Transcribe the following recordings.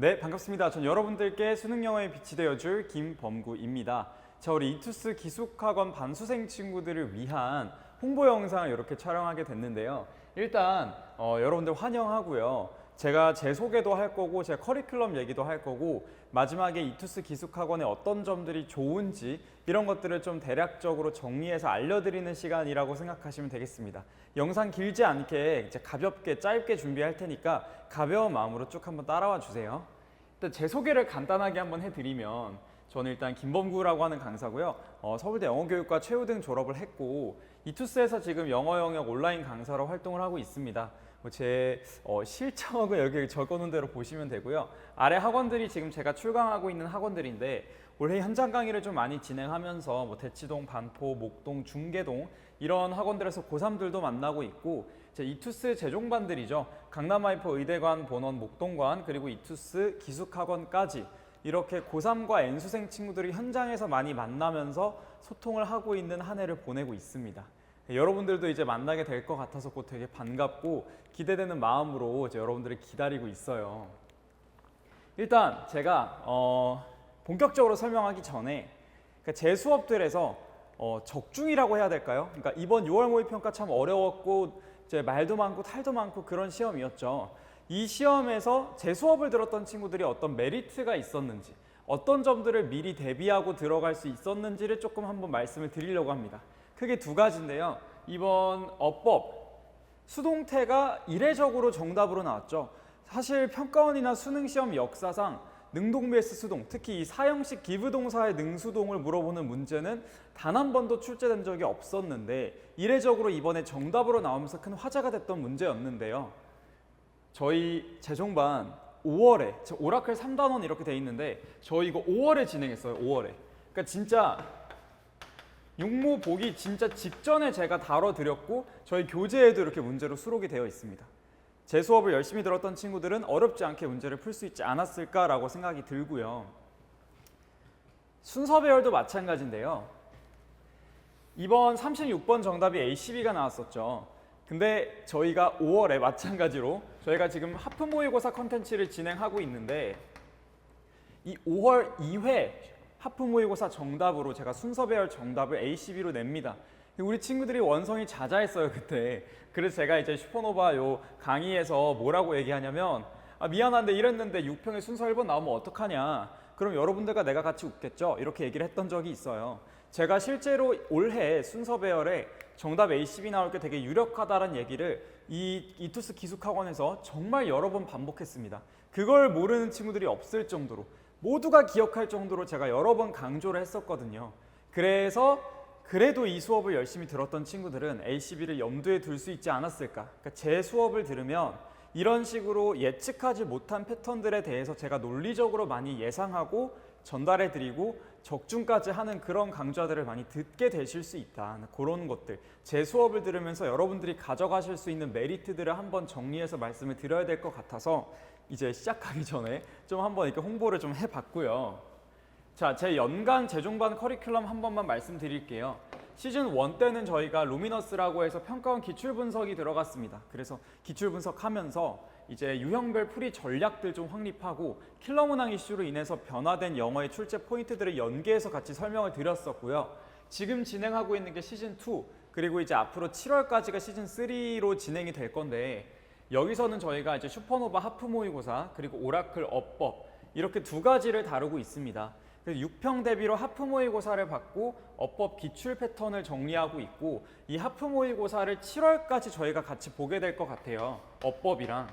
네, 반갑습니다. 전 여러분들께 수능 영어에 빛이 되어줄 김범구입니다. 자, 우리 이투스 기숙학원 반수생 친구들을 위한 홍보 영상을 이렇게 촬영하게 됐는데요. 일단 어, 여러분들 환영하고요. 제가 제 소개도 할 거고 제 커리큘럼 얘기도 할 거고 마지막에 이투스 기숙학원의 어떤 점들이 좋은지 이런 것들을 좀 대략적으로 정리해서 알려드리는 시간이라고 생각하시면 되겠습니다. 영상 길지 않게 이제 가볍게 짧게 준비할 테니까 가벼운 마음으로 쭉 한번 따라와 주세요. 일단 제 소개를 간단하게 한번 해드리면 저는 일단 김범구라고 하는 강사고요. 어, 서울대 영어교육과 최우등 졸업을 했고 이투스에서 지금 영어 영역 온라인 강사로 활동을 하고 있습니다. 뭐제 어, 실적은 여기 적어놓은 대로 보시면 되고요. 아래 학원들이 지금 제가 출강하고 있는 학원들인데 올해 현장 강의를 좀 많이 진행하면서 뭐 대치동, 반포, 목동, 중계동 이런 학원들에서 고3들도 만나고 있고 제 이투스 재종반들이죠. 강남 와이프 의대관, 본원, 목동관 그리고 이투스 기숙학원까지 이렇게 고3과 N수생 친구들이 현장에서 많이 만나면서 소통을 하고 있는 한 해를 보내고 있습니다. 여러분들도 이제 만나게 될 것 같아서 곧 되게 반갑고 기대되는 마음으로 이제 여러분들을 기다리고 있어요. 일단 제가 어, 본격적으로 설명하기 전에 그러니까 제 수업들에서 어, 적중이라고 해야 될까요? 그러니까 이번 6월 모의 평가 참 어려웠고 이제 말도 많고 탈도 많고 그런 시험이었죠. 이 시험에서 제 수업을 들었던 친구들이 어떤 메리트가 있었는지, 어떤 점들을 미리 대비하고 들어갈 수 있었는지를 조금 한번 말씀을 드리려고 합니다. 크게 두 가지인데요. 이번 어법 수동태가 이례적으로 정답으로 나왔죠. 사실 평가원이나 수능 시험 역사상 능동 vs 수동, 특히 이 사형식 기부동사의 능수동을 물어보는 문제는 단 한 번도 출제된 적이 없었는데 이례적으로 이번에 정답으로 나오면서 큰 화제가 됐던 문제였는데요. 저희 재종반 5월에 오라클 3단원 이렇게 돼 있는데 저희 이거 5월에 진행했어요. 5월에. 그러니까 진짜 육모 보기 진짜 직전에 제가 다뤄드렸고 저희 교재에도 이렇게 문제로 수록이 되어 있습니다. 제 수업을 열심히 들었던 친구들은 어렵지 않게 문제를 풀 수 있지 않았을까라고 생각이 들고요. 순서 배열도 마찬가지인데요. 이번 36번 정답이 ACB가 나왔었죠. 근데 저희가 5월에 마찬가지로 저희가 지금 하프 모의고사 컨텐츠를 진행하고 있는데 이 5월 2회 하프 모의고사 정답으로 제가 순서 배열 정답을 ACB로 냅니다. 우리 친구들이 원성이 자자했어요 그때. 그래서 제가 이제 슈퍼노바 요 강의에서 뭐라고 얘기하냐면 아, 미안한데 이랬는데 6평의 순서 1번 나오면 어떡하냐. 그럼 여러분들과 내가 같이 웃겠죠. 이렇게 얘기를 했던 적이 있어요. 제가 실제로 올해 순서 배열에 정답 ACB 나올 게 되게 유력하다는 얘기를 이 이투스 기숙학원에서 정말 여러 번 반복했습니다. 그걸 모르는 친구들이 없을 정도로 모두가 기억할 정도로 제가 여러 번 강조를 했었거든요. 그래서 그래도 이 수업을 열심히 들었던 친구들은 ACB를 염두에 둘 수 있지 않았을까. 그러니까 제 수업을 들으면 이런 식으로 예측하지 못한 패턴들에 대해서 제가 논리적으로 많이 예상하고 전달해 드리고 적중까지 하는 그런 강좌들을 많이 듣게 되실 수 있다. 그런 것들. 제 수업을 들으면서 여러분들이 가져가실 수 있는 메리트들을 한번 정리해서 말씀을 드려야 될 것 같아서 이제 시작하기 전에 좀 한번 이렇게 홍보를 좀 해봤고요. 자, 제 연간 재종반 커리큘럼 한 번만 말씀드릴게요. 시즌 1 때는 저희가 루미너스라고 해서 평가원 기출 분석이 들어갔습니다. 그래서 기출 분석하면서 이제 유형별 풀이 전략들 좀 확립하고 킬러 문항 이슈로 인해서 변화된 영어의 출제 포인트들을 연계해서 같이 설명을 드렸었고요. 지금 진행하고 있는 게 시즌 2 그리고 이제 앞으로 7월까지가 시즌 3로 진행이 될 건데 여기서는 저희가 이제 슈퍼노바 하프 모의고사 그리고 오라클 어법 이렇게 두 가지를 다루고 있습니다. 그래서 6평 대비로 하프 모의고사를 받고 어법 기출 패턴을 정리하고 있고 이 하프 모의고사를 7월까지 저희가 같이 보게 될 것 같아요. 어법이랑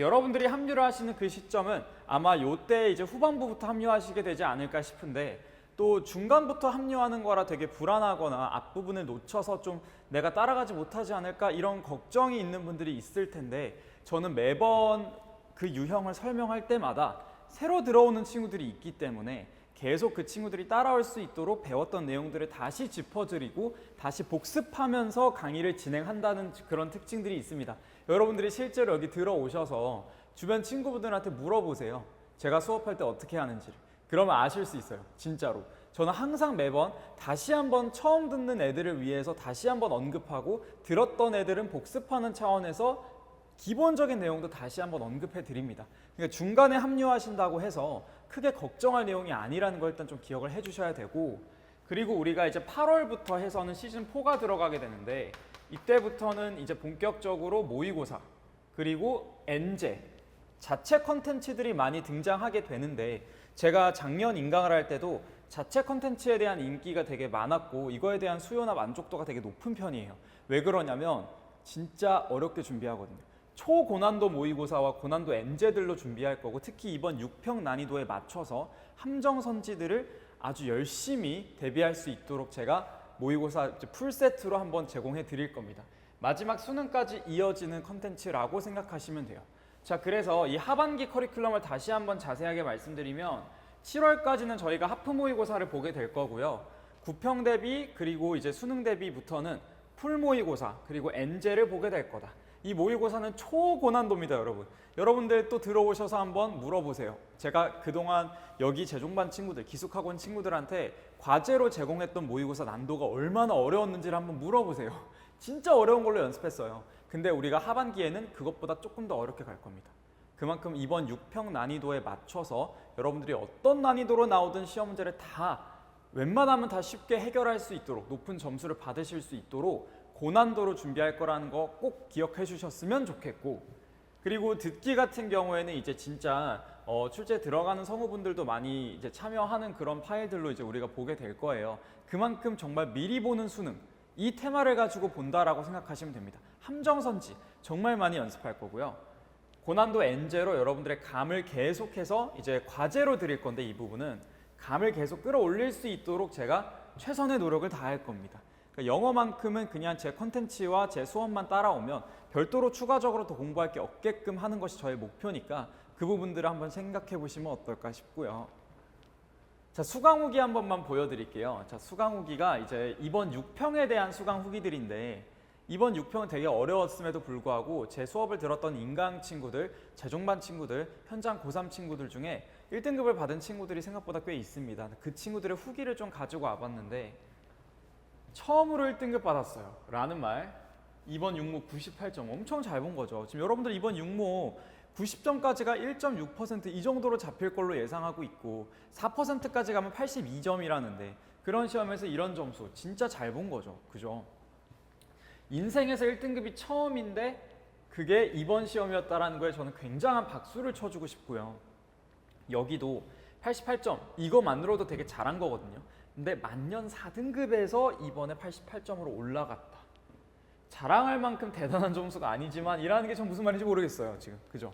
여러분들이 합류를 하시는 그 시점은 아마 요때 이제 후반부부터 합류하시게 되지 않을까 싶은데 또 중간부터 합류하는 거라 되게 불안하거나 앞부분을 놓쳐서 좀 내가 따라가지 못하지 않을까 이런 걱정이 있는 분들이 있을 텐데 저는 매번 그 유형을 설명할 때마다 새로 들어오는 친구들이 있기 때문에 계속 그 친구들이 따라올 수 있도록 배웠던 내용들을 다시 짚어드리고 다시 복습하면서 강의를 진행한다는 그런 특징들이 있습니다. 여러분들이 실제로 여기 들어오셔서 주변 친구분들한테 물어보세요. 제가 수업할 때 어떻게 하는지를. 그러면 아실 수 있어요. 진짜로. 저는 항상 매번 다시 한번 처음 듣는 애들을 위해서 다시 한번 언급하고 들었던 애들은 복습하는 차원에서 기본적인 내용도 다시 한번 언급해 드립니다. 그러니까 중간에 합류하신다고 해서 크게 걱정할 내용이 아니라는 걸 일단 좀 기억을 해 주셔야 되고 그리고 우리가 이제 8월부터 해서는 시즌 4가 들어가게 되는데 이때부터는 이제 본격적으로 모의고사 그리고 엔제 자체 컨텐츠들이 많이 등장하게 되는데 제가 작년 인강을 할 때도 자체 컨텐츠에 대한 인기가 되게 많았고 이거에 대한 수요나 만족도가 되게 높은 편이에요. 왜 그러냐면 진짜 어렵게 준비하거든요. 초고난도 모의고사와 고난도 엔제들로 준비할 거고 특히 이번 6평 난이도에 맞춰서 함정 선지들을 아주 열심히 대비할 수 있도록 제가 모의고사 풀세트로 한번 제공해 드릴 겁니다. 마지막 수능까지 이어지는 컨텐츠라고 생각하시면 돼요. 자, 그래서 이 하반기 커리큘럼을 다시 한번 자세하게 말씀드리면 7월까지는 저희가 하프 모의고사를 보게 될 거고요. 구평 대비 그리고 이제 수능 대비부터는 풀 모의고사 그리고 엔제를 보게 될 거다. 이 모의고사는 초고난도입니다, 여러분. 여러분들 또 들어오셔서 한번 물어보세요. 제가 그동안 여기 재종반 친구들, 기숙학원 친구들한테 과제로 제공했던 모의고사 난도가 얼마나 어려웠는지를 한번 물어보세요. 진짜 어려운 걸로 연습했어요. 근데 우리가 하반기에는 그것보다 조금 더 어렵게 갈 겁니다. 그만큼 이번 6평 난이도에 맞춰서 여러분들이 어떤 난이도로 나오든 시험 문제를 다 웬만하면 다 쉽게 해결할 수 있도록 높은 점수를 받으실 수 있도록 고난도로 준비할 거라는 거 꼭 기억해 주셨으면 좋겠고 그리고 듣기 같은 경우에는 이제 진짜 어, 출제 들어가는 성우분들도 많이 이제 참여하는 그런 파일들로 이제 우리가 보게 될 거예요. 그만큼 정말 미리 보는 수능 이 테마를 가지고 본다라고 생각하시면 됩니다. 함정선지 정말 많이 연습할 거고요. 고난도 엔제로 여러분들의 감을 계속해서 이제 과제로 드릴 건데 이 부분은 감을 계속 끌어올릴 수 있도록 제가 최선의 노력을 다할 겁니다. 그러니까 영어만큼은 그냥 제 컨텐츠와 제 수업만 따라오면 별도로 추가적으로 더 공부할 게 없게끔 하는 것이 저의 목표니까 그 부분들을 한번 생각해 보시면 어떨까 싶고요. 자, 수강 후기 한 번만 보여드릴게요. 자, 수강 후기가 이제 이번 6평에 대한 수강 후기들인데 이번 6평은 되게 어려웠음에도 불구하고 제 수업을 들었던 인강 친구들, 재종반 친구들, 현장 고3 친구들 중에 1등급을 받은 친구들이 생각보다 꽤 있습니다. 그 친구들의 후기를 좀 가지고 와봤는데 처음으로 1등급 받았어요. 라는 말. 이번 육모 98점 엄청 잘 본 거죠. 지금 여러분들 이번 육모 90점까지가 1.6%이 정도로 잡힐 걸로 예상하고 있고 4%까지 가면 82점이라는데 그런 시험에서 이런 점수 진짜 잘 본 거죠. 그죠? 인생에서 1등급이 처음인데 그게 이번 시험이었다라는 거에 저는 굉장한 박수를 쳐주고 싶고요. 여기도 88점 이거만으로도 되게 잘한 거거든요. 근데 만년 4등급에서 이번에 88점으로 올라갔다. 자랑할 만큼 대단한 점수가 아니지만 이라는 게 전 무슨 말인지 모르겠어요. 지금 그죠?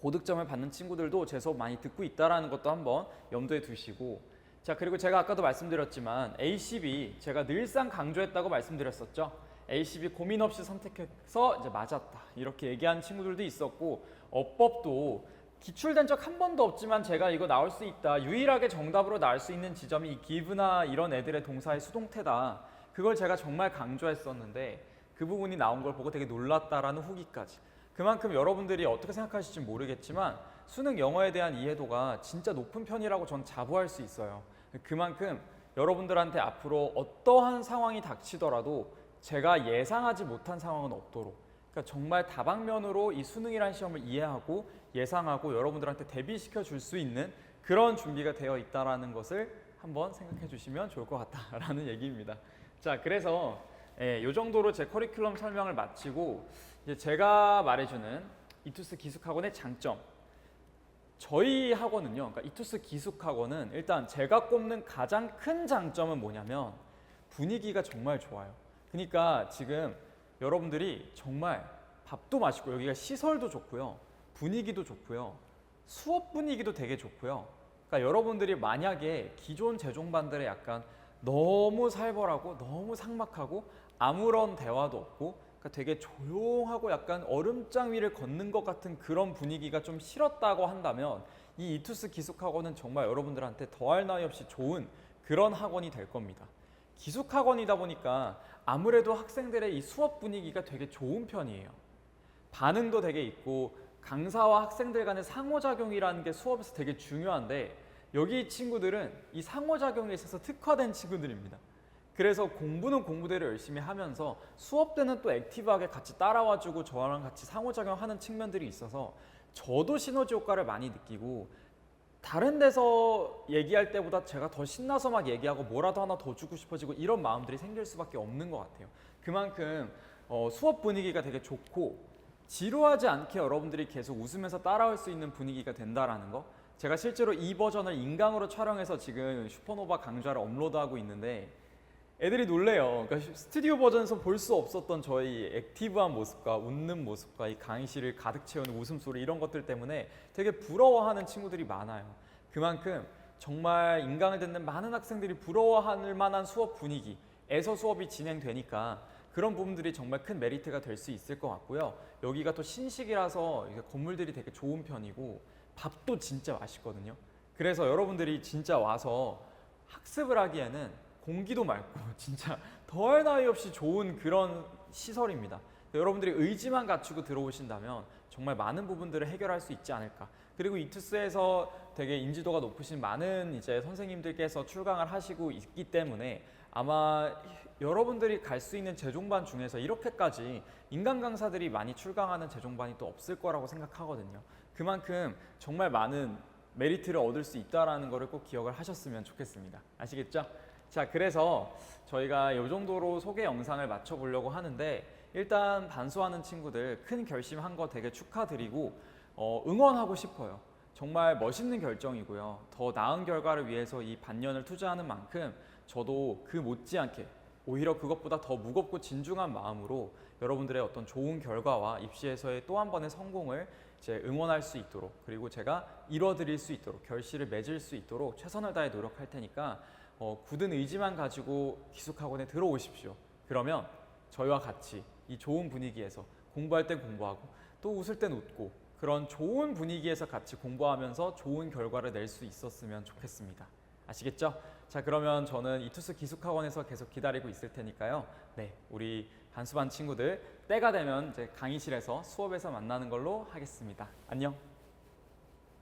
고득점을 받는 친구들도 제 수업 많이 듣고 있다라는 것도 한번 염두에 두시고 자 그리고 제가 아까도 말씀드렸지만 ACB 제가 늘상 강조했다고 말씀드렸었죠. ACB 고민 없이 선택해서 이제 맞았다 이렇게 얘기한 친구들도 있었고 어법도 기출된 적 한 번도 없지만 제가 이거 나올 수 있다 유일하게 정답으로 나올 수 있는 지점이 이 give나 이런 애들의 동사의 수동태다. 그걸 제가 정말 강조했었는데 그 부분이 나온 걸 보고 되게 놀랐다라는 후기까지. 그만큼 여러분들이 어떻게 생각하실지 모르겠지만 수능 영어에 대한 이해도가 진짜 높은 편이라고 전 자부할 수 있어요. 그만큼 여러분들한테 앞으로 어떠한 상황이 닥치더라도 제가 예상하지 못한 상황은 없도록 그러니까 정말 다방면으로 이 수능이라는 시험을 이해하고 예상하고 여러분들한테 대비시켜 줄 수 있는 그런 준비가 되어 있다라는 것을 한번 생각해 주시면 좋을 것 같다라는 얘기입니다. 자, 그래서 예, 요 정도로 제 커리큘럼 설명을 마치고 이제 제가 말해주는 이투스 기숙학원의 장점. 저희 학원은요, 그러니까 이투스 기숙학원은 일단 제가 꼽는 가장 큰 장점은 뭐냐면 분위기가 정말 좋아요. 그러니까 지금 여러분들이 정말 밥도 맛있고 여기가 시설도 좋고요. 분위기도 좋고요. 수업 분위기도 되게 좋고요. 그러니까 여러분들이 만약에 기존 재종반들의 약간 너무 살벌하고 너무 삭막하고 아무런 대화도 없고 그러니까 되게 조용하고 약간 얼음장 위를 걷는 것 같은 그런 분위기가 좀 싫었다고 한다면 이 이투스 기숙학원은 정말 여러분들한테 더할 나위 없이 좋은 그런 학원이 될 겁니다. 기숙학원이다 보니까 아무래도 학생들의 이 수업 분위기가 되게 좋은 편이에요. 반응도 되게 있고 강사와 학생들 간의 상호작용이라는 게 수업에서 되게 중요한데 여기 친구들은 이 상호작용에 있어서 특화된 친구들입니다. 그래서 공부는 공부대로 열심히 하면서 수업 때는 또 액티브하게 같이 따라와주고 저랑 같이 상호작용하는 측면들이 있어서 저도 시너지 효과를 많이 느끼고 다른 데서 얘기할 때보다 제가 더 신나서 막 얘기하고 뭐라도 하나 더 주고 싶어지고 이런 마음들이 생길 수밖에 없는 것 같아요. 그만큼 어, 수업 분위기가 되게 좋고 지루하지 않게 여러분들이 계속 웃으면서 따라올 수 있는 분위기가 된다라는 거. 제가 실제로 이 버전을 인강으로 촬영해서 지금 슈퍼노바 강좌를 업로드하고 있는데 애들이 놀래요. 그러니까 스튜디오 버전에서 볼 수 없었던 저희 액티브한 모습과 웃는 모습과 이 강의실을 가득 채우는 웃음소리 이런 것들 때문에 되게 부러워하는 친구들이 많아요. 그만큼 정말 인강을 듣는 많은 학생들이 부러워할 만한 수업 분위기에서 수업이 진행되니까 그런 부분들이 정말 큰 메리트가 될 수 있을 것 같고요. 여기가 또 신식이라서 건물들이 되게 좋은 편이고 밥도 진짜 맛있거든요. 그래서 여러분들이 진짜 와서 학습을 하기에는 공기도 맑고 진짜 더할 나위 없이 좋은 그런 시설입니다. 여러분들이 의지만 갖추고 들어오신다면 정말 많은 부분들을 해결할 수 있지 않을까. 그리고 이투스에서 되게 인지도가 높으신 많은 이제 선생님들께서 출강을 하시고 있기 때문에 아마 여러분들이 갈 수 있는 재종반 중에서 이렇게까지 인간 강사들이 많이 출강하는 재종반이 또 없을 거라고 생각하거든요. 그만큼 정말 많은 메리트를 얻을 수 있다라는 거를 꼭 기억을 하셨으면 좋겠습니다. 아시겠죠? 자, 그래서 저희가 이 정도로 소개 영상을 마쳐 보려고 하는데 일단 반수하는 친구들 큰 결심한 거 되게 축하드리고 어, 응원하고 싶어요. 정말 멋있는 결정이고요. 더 나은 결과를 위해서 이 반년을 투자하는 만큼 저도 그 못지않게 오히려 그것보다 더 무겁고 진중한 마음으로 여러분들의 어떤 좋은 결과와 입시에서의 또 한 번의 성공을 이제 응원할 수 있도록 그리고 제가 이뤄드릴 수 있도록 결실을 맺을 수 있도록 최선을 다해 노력할 테니까 어, 굳은 의지만 가지고 기숙학원에 들어오십시오. 그러면 저희와 같이 이 좋은 분위기에서 공부할 땐 공부하고 또 웃을 땐 웃고 그런 좋은 분위기에서 같이 공부하면서 좋은 결과를 낼 수 있었으면 좋겠습니다. 아시겠죠? 자 그러면 저는 이투스 기숙학원에서 계속 기다리고 있을 테니까요. 네, 우리 반수반 친구들 때가 되면 이제 강의실에서 수업에서 만나는 걸로 하겠습니다. 안녕.